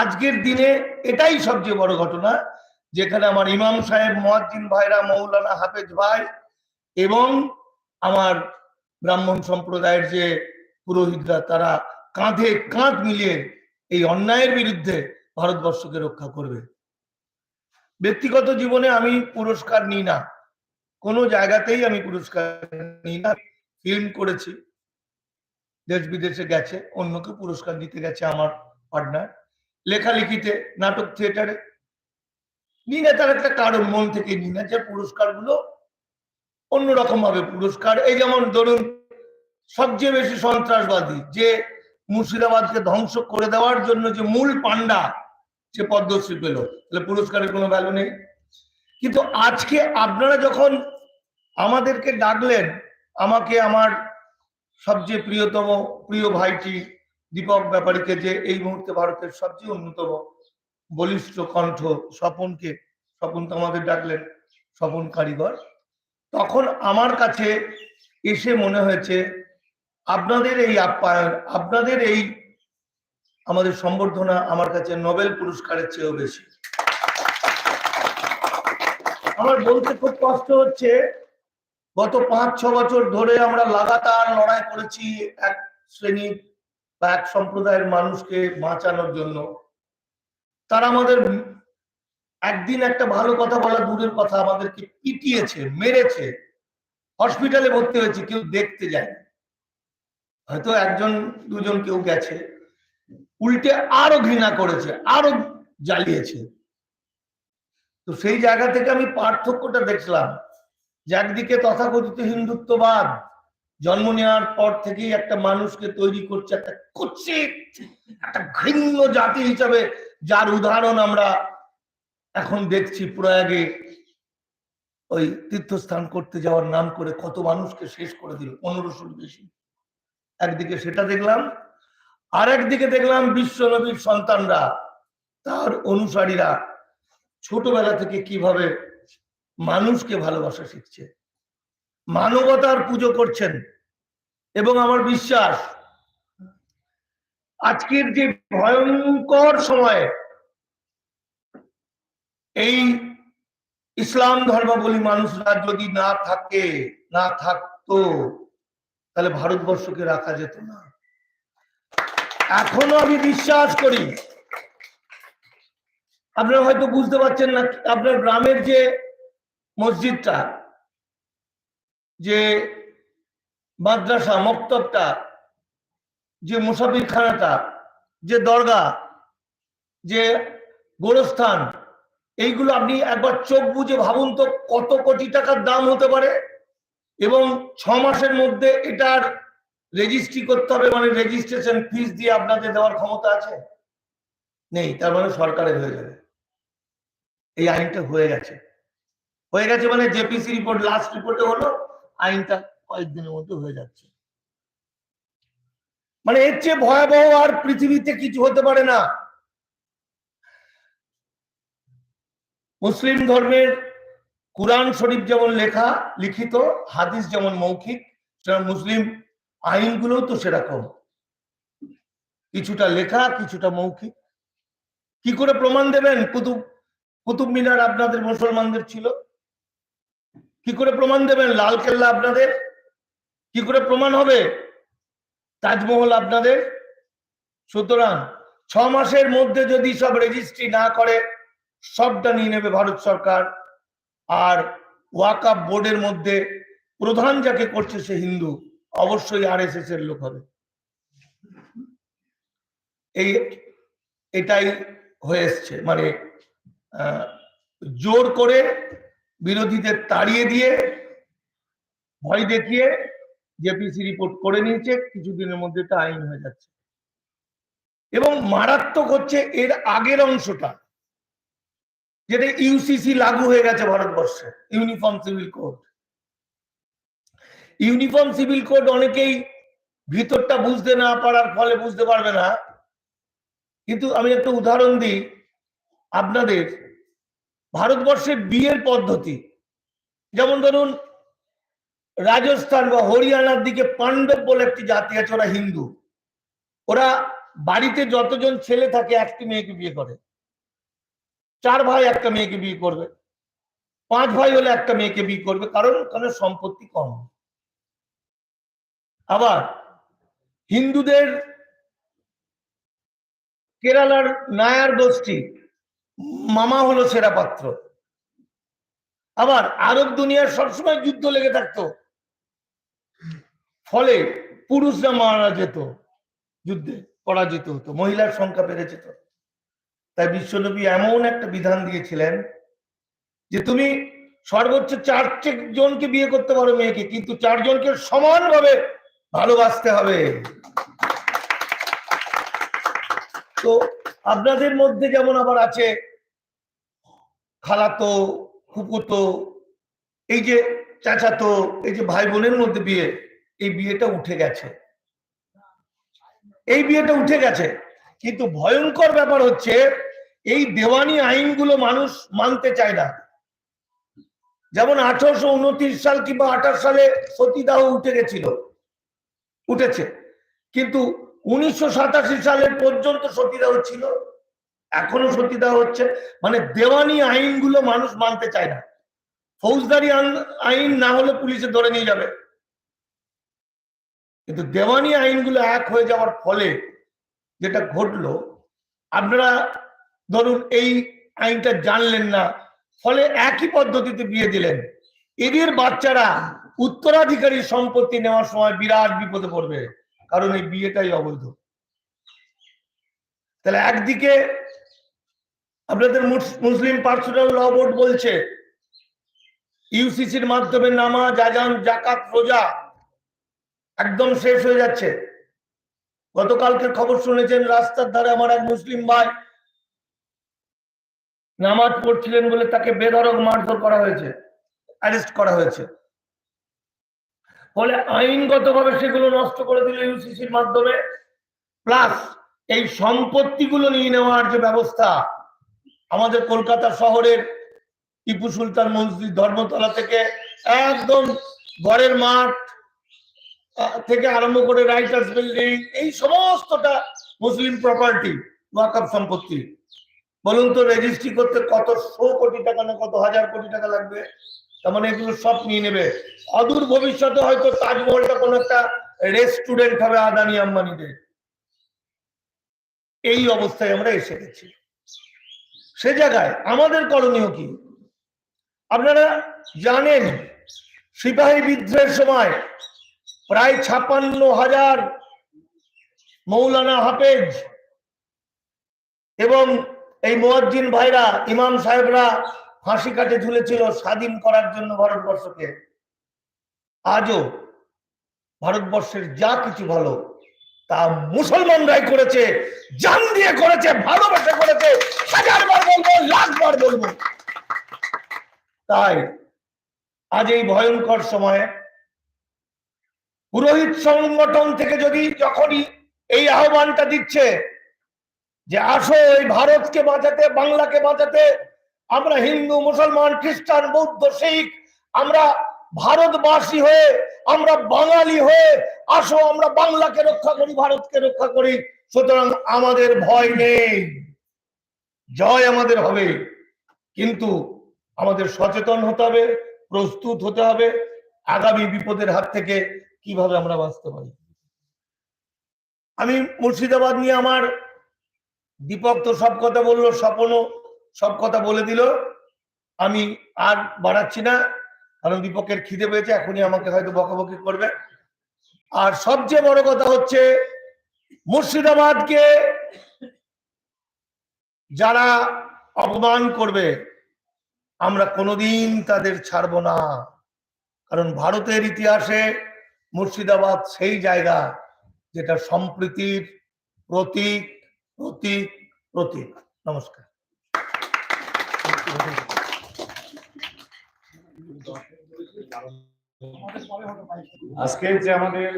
আজকের দিনে এটাই সবচেয়ে বড় ঘটনা, যেখানে আমার ইমাম সাহেব, মোয়াজ্জিন ভাইরা, মৌলানা হাফেজ ভাই এবং আমার ব্রাহ্মণ সম্প্রদায়ের যে পুরোহিতরা, তারা কাঁধে কাঁধ মিলিয়ে এই অন্যায়ের বিরুদ্ধে ভারতবর্ষকে রক্ষা করবে। ব্যক্তিগত জীবনে আমি পুরস্কার নিই না। কোনো জায়গাতেই আমি পুরস্কার নিই না। ফিল্ম করেছি। দেশ বিদেশে গেছে, অন্যকে পুরস্কার দিতে গেছে আমার পার্টনার। লেখালেখিতে, নাটক থিয়েটারে নিই তার একটা কারণ মন থেকে নিই যে পুরস্কারগুলো অন্যরকম ভাবে পুরস্কার। এই যেমন ধরুন, সবচেয়ে বেশি সন্ত্রাসবাদী, যে মুর্শিদাবাদকে ধ্বংস করে দেওয়ার জন্য যে মূল পান্ডা সে পদ্মশ্রী পেল, তাহলে পুরস্কারের কোনো ভ্যালু নেই। কিন্তু আজকে আপনারা যখন আমাদেরকে ডাকলেন, আমাকে আমার সবচেয়ে প্রিয়তম, প্রিয় ভাইটি দীপক ব্যাপারীকে যে এই মুহূর্তে ভারতের সবচেয়ে অন্যতম বলিষ্ঠ কণ্ঠ স্বপনকে, স্বপন তো আমাদের ডাকলেন, স্বপন কারিগর, তখন আমার কাছে এসে মনে হয়েছে, আপনাদের এই আপ্যায়ন, আপনাদের এই আমাদের সম্বর্ধনা আমার কাছে নোবেল পুরস্কারের চেয়েও বেশি। আমার বলতে খুব কষ্ট হচ্ছে, গত পাঁচ ছ বছর ধরে আমরা লাগাতার লড়াই করেছি এক শ্রেণি বা এক সম্প্রদায়ের মানুষকে বাঁচানোর জন্য। তারা আমাদের একদিন একটা ভালো কথা বলা দূরের কথা আমাদেরকে পিটিয়েছে, মেরেছে। হসপিটালে ভর্তি হয়েছে, কেউ দেখতে যায় হয়তো একজন, দুজন কেউ গেছে। উল্টে আরও ঘৃণা করেছে, আরও জ্বালিয়েছে। তো সেই জায়গা থেকে আমি পার্থক্যটা দেখলাম যে একদিকে তথাকথিত হিন্দুত্ববাদ জন্ম নেওয়ার পর থেকেই একটা মানুষকে তৈরি করছে একটা কুৎসিত, একটা ঘৃণ্য জাতি হিসাবে, যার উদাহরণ আমরা এখন দেখছি প্রয়াগে। ওই তীর্থস্থান করতে যাওয়ার নাম করে কত মানুষকে শেষ করে দিল, পনেরোশোর বেশি। একদিকে সেটা দেখলাম আর একদিকে দেখলাম বিশ্ব নবীর সন্তানরা, তার অনুসারীরা ছোটবেলা থেকে কীভাবে মানুষকে ভালোবাসা শিখছে। মানবতার পুজো করছেন এবং আমার বিশ্বাস আজকের যে ভয়ঙ্কর সময়ে এই ইসলাম ধর্মাবলী মানুষরা যদি না থাকে, না থাকতো, তাহলে ভারতবর্ষকে রাখা যেত না। এখনও আমি বিশ্বাস করি, আপনারা হয়তো বুঝতে পারছেন না, আপনার গ্রামের যে মসজিদটা যে মাদ্রাসা, মক্তবটা, যে মুসাফির খানাটা যে দরগা যে গোরস্থান, এইগুলো আপনি একবার চোখ বুঝে ভাবুন তো কত কোটি টাকার দাম হতে পারে এবং ছ মাসের মধ্যে এটার রেজিস্ট্রি করতে হবে মানে রেজিস্ট্রেশন ফিস দিয়ে আপনাদের দেওয়ার ক্ষমতা আছে? নেই, তার মানে সরকারের হয়ে যাবে। এই আইনটা হয়ে গেছে। হয়ে গেছে মানে জেপিসি রিপোর্ট লাস্ট রিপোর্টে হলো আইনটা কয়েকদিনের মধ্যে হয়ে যাচ্ছে। মানে এর চেয়ে ভয়াবহ আর পৃথিবীতে কিছু হতে পারে না। মুসলিম ধর্মের কোরআন শরীফ যেমন লেখা, লিখিত, হাদিস যেমন মৌখিক মুসলিম আইনগুলোও তো সেরকম। কিছুটা লেখা, কিছুটা মৌখিক। কি করে প্রমাণ দেবেন? কুতুব কুতুব মিনার আপনাদের মুসলমানদের ছিল। কি করে প্রমাণ দেবেন? লাল কেল্লা আপনাদের? কি করে প্রমাণ হবে? তাজমহল আপনাদের? সুতরাং ছ মাসের মধ্যে যদি সব রেজিস্ট্রি না করে, সবটা নিয়ে নেবে ভারত সরকার। আর ওয়াকাপ বোর্ডের মধ্যে প্রধান যাকে করছে সে হিন্দু, অবশ্যই আর এর লোক হবে। এই এটাই হয়ে এসছে। মানে জোর করে বিরোধীদের তাড়িয়ে দিয়ে ভয় দেখিয়ে জেপিসি রিপোর্ট করে নিয়েছে, কিছুদিনের মধ্যে এটা আইন হয়ে যাচ্ছে। এবং মারাত্মক হচ্ছে এর আগের অংশটা, যেটা ইউসিসি লাগু হয়ে গেছে ভারতবর্ষে uniform civil code uniform civil code অনেকেই ভিতরটা বুঝতে না পারার ফলে বুঝতে পারবে না। কিন্তু আমি একটা উদাহরণ দিই, আপনাদের ভারতবর্ষের বিয়ের পদ্ধতি। যেমন ধরুন, রাজস্থান বা হরিয়ানার দিকে পাণ্ডব বলে একটি জাতি আছে, ওরা হিন্দু। ওরা বাড়িতে যতজন ছেলে থাকে, একটি মেয়েকে বিয়ে করে। চার ভাই একটা মেয়েকে বিয়ে করবে। পাঁচ ভাই হলে একটা মেয়েকে বিয়ে করবে, কারণ ওখানে সম্পত্তি কম। আবার হিন্দুদের কেরালার নায়ার গোষ্ঠী মামা হলো সেরা পাত্র। আবার আরব দুনিয়ার সবসময় যুদ্ধ লেগে থাকতো। ফলে পুরুষরা মারা যেত, যুদ্ধে পরাজিত হতো, মহিলার সংখ্যা বেড়ে যেত। তাই বিশ্বনবী এমন একটা বিধান দিয়েছিলেন যে তুমি সর্বোচ্চ চার জনকে বিয়ে করতে পারো মেয়েকে, কিন্তু চারজনকে সমানভাবে ভালোবাসতে হবে। তো আপনাদের মধ্যে যেমন আবার আছে খালাতো ফুপুতো এই যে চাচাতো, এই যে ভাই বোনের মধ্যে বিয়ে, এই বিয়েটা উঠে গেছে। এই বিয়েটা উঠে গেছে। কিন্তু ভয়ঙ্কর ব্যাপার হচ্ছে, এই দেওয়ানি আইনগুলো মানুষ মানতে চায় না। যেমন আঠারোশো উনত্রিশ সাল কিংবা আঠাশ সালে সতীদাহ উঠে গেছিল। উঠেছে। কিন্তু উনিশশো সাতাশি সালের পর্যন্ত সতীদাহ ছিল। এখনও সতীদাহ হচ্ছে। মানে দেওয়ানি আইনগুলো মানুষ মানতে চায় না। ফৌজদারি আইন- আইন না হলে পুলিশে ধরে নিয়ে যাবে। কিন্তু দেওয়ানি আইনগুলো এক হয়ে যাওয়ার ফলে যেটা ঘটলো, আপনারা ধরুন এই আইনটা জানলেন না, ফলে একই পদ্ধতিতে বিয়ে দিলেন। এদের বাচ্চারা উত্তরাধিকারী সম্পত্তি নেওয়ার সময় বিরাট বিপদে পড়বে। কারণ এই বিয়েটাই অবৈধ। তাহলে একদিকে আপনাদের মুসলিম পার্সোনাল ল বোর্ড বলছে ইউসিসির মাধ্যমে নামাজ, আজান জাকাত রোজা একদম শেষ হয়ে যাচ্ছে। গতকালকের খবর শুনেছেন, রাস্তার ধারে আমার এক মুসলিম ভাই নামাজ পড়ছিলেন বলে তাকে বেধরক মারধর করা হয়েছে অ্যারেস্ট করা হয়েছে। ফলে আইনগতভাবে সেগুলো নষ্ট করে দিল ইউসিসির মাধ্যমে। প্লাস এই সম্পত্তিগুলো নিয়ে নেওয়ার যে ব্যবস্থা, আমাদের কলকাতা শহরের টিপু সুলতান মসজিদ ধর্মতলা থেকে একদম ঘরের মাঠ থেকে আরম্ভ করে রাইটার্স বিল্ডিং, এই সমস্তটা মুসলিম প্রপার্টি ওয়াকাফ সম্পত্তি। বলুন তো রেজিস্ট্রি করতে কত শো কোটি টাকা না কত হাজার কোটি টাকা লাগবে? তার মানে এগুলো সব নিয়ে নেবে। অদূর ভবিষ্যতে হয়তো তাজমহলটা কোনো একটা রেস্টুরেন্ট হবে আদানি আম্বানিদের। এই অবস্থায় আমরা এসে গেছি। সে জায়গায় আমাদের করণীয় কি? আপনারা জানেন, সিপাহী বিদ্রোহের সময় প্রায় ছাপ্পান্ন হাজার মৌলানা হাফেজ এবং এই মোয়াজ্জিন ভাইরা, ইমাম সাহেবরা ফাঁসি কাটে ঝুলেছিল স্বাধীন করার জন্য ভারতবর্ষকে। আজও ভারতবর্ষের যা কিছু ভালো, তা মুসলমানরাই করেছে, জান দিয়ে করেছে, ভালোবেসে করেছে হাজার বার বলব লাখ বার বলব। তাই আজ এই ভয়ঙ্কর সময়ে পুরোহিত সংগঠন থেকে যদি যখনই এই আহ্বানটা দিচ্ছে যে আসো এই ভারতকে বাঁচাতে, বাংলাকে বাঁচাতে আমরা হিন্দু, মুসলমান, খ্রিস্টান, বৌদ্ধ, শিখ, আমরা ভারতবাসী হয়ে, আমরা বাঙালি হয়ে, আসো, আমরা বাংলাকে রক্ষা করি, ভারতকে রক্ষা করি। সুতরাং আমাদের ভয় নেই। জয় আমাদের হবে। কিন্তু আমাদের সচেতন হতে হবে, প্রস্তুত হতে হবে, আগামী বিপদের হাত থেকে কীভাবে আমরা বাঁচতে পারি। আমি মুর্শিদাবাদ নিয়ে আমার দীপক তো সব কথা বলল স্বপনও সব কথা বলে দিল। আমি আর বাড়াচ্ছি না। কারণ দীপকের খিদে পেয়েছে, এখনই আমাকে হয়তো বকাবকি করবে। আর সবচেয়ে বড় কথা হচ্ছে, মুর্শিদাবাদকে যারা অপমান করবে, আমরা কোনোদিন তাদের ছাড়বো না। কারণ ভারতের ইতিহাসে মুর্শিদাবাদ সেই জায়গা যেটা সম্প্রীতির প্রতীক প্রতীক প্রতীক। নমস্কার। আজকে যে আমাদের